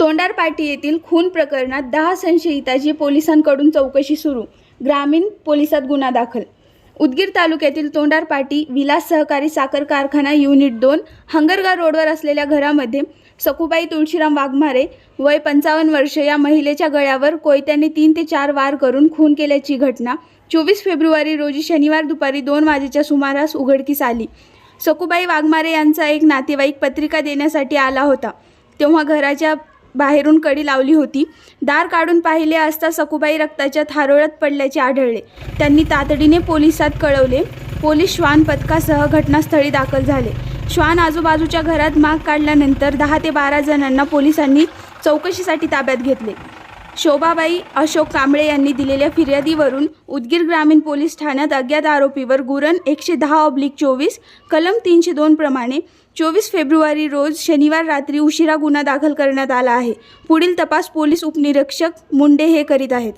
तोंडारपाटी येथील खून प्रकरणात दहा संशयिताची पोलिसांकडून चौकशी सुरू. ग्रामीण पोलिसात गुन्हा दाखल. उदगीर तालुक्यातील तोंडारपाटी विलास सहकारी साखर कारखाना युनिट दोन हंगरगा रोडवर असलेल्या घरामध्ये सखुबाई तुळशीराम वाघमारे वय पंचावन्न वर्ष या महिलेच्या गळ्यावर कोयत्याने तीन ते चार वार करून खून केल्याची घटना चोवीस फेब्रुवारी रोजी शनिवार दुपारी दोन वाजेच्या सुमारास उघडकीस आली. सखुबाई वाघमारे यांचा एक नातेवाईक पत्रिका देण्यासाठी आला होता. तेव्हा घराच्या बाहेरून कडी लावली होती. दार काढून पाहिले असता सकुबाई रक्ताच्या थारोळ्यात पडल्याचे आढळले. त्यांनी तातडीने पोलिसात कळवले. पोलीस श्वान पथकासह घटनास्थळी दाखल झाले. श्वान आजूबाजूच्या घरात माग काढल्यानंतर दहा ते बारा जणांना पोलिसांनी चौकशीसाठी ताब्यात घेतले. शोभाबाई अशोक कांबळे यांनी दिलेल्या फिर्यादीवरून उदगीर ग्रामीण पोलीस ठाण्यात अज्ञात आरोपीवर गुरण एकशे दहा ऑब्लिक चोवीस कलम तीनशे दोन प्रमाणे चोवीस फेब्रुवारी रोज शनिवार रात्री उशिरा गुन्हा दाखल करण्यात आला आहे. पुढील तपास पोलीस उपनिरीक्षक मुंडे हे करीत आहेत.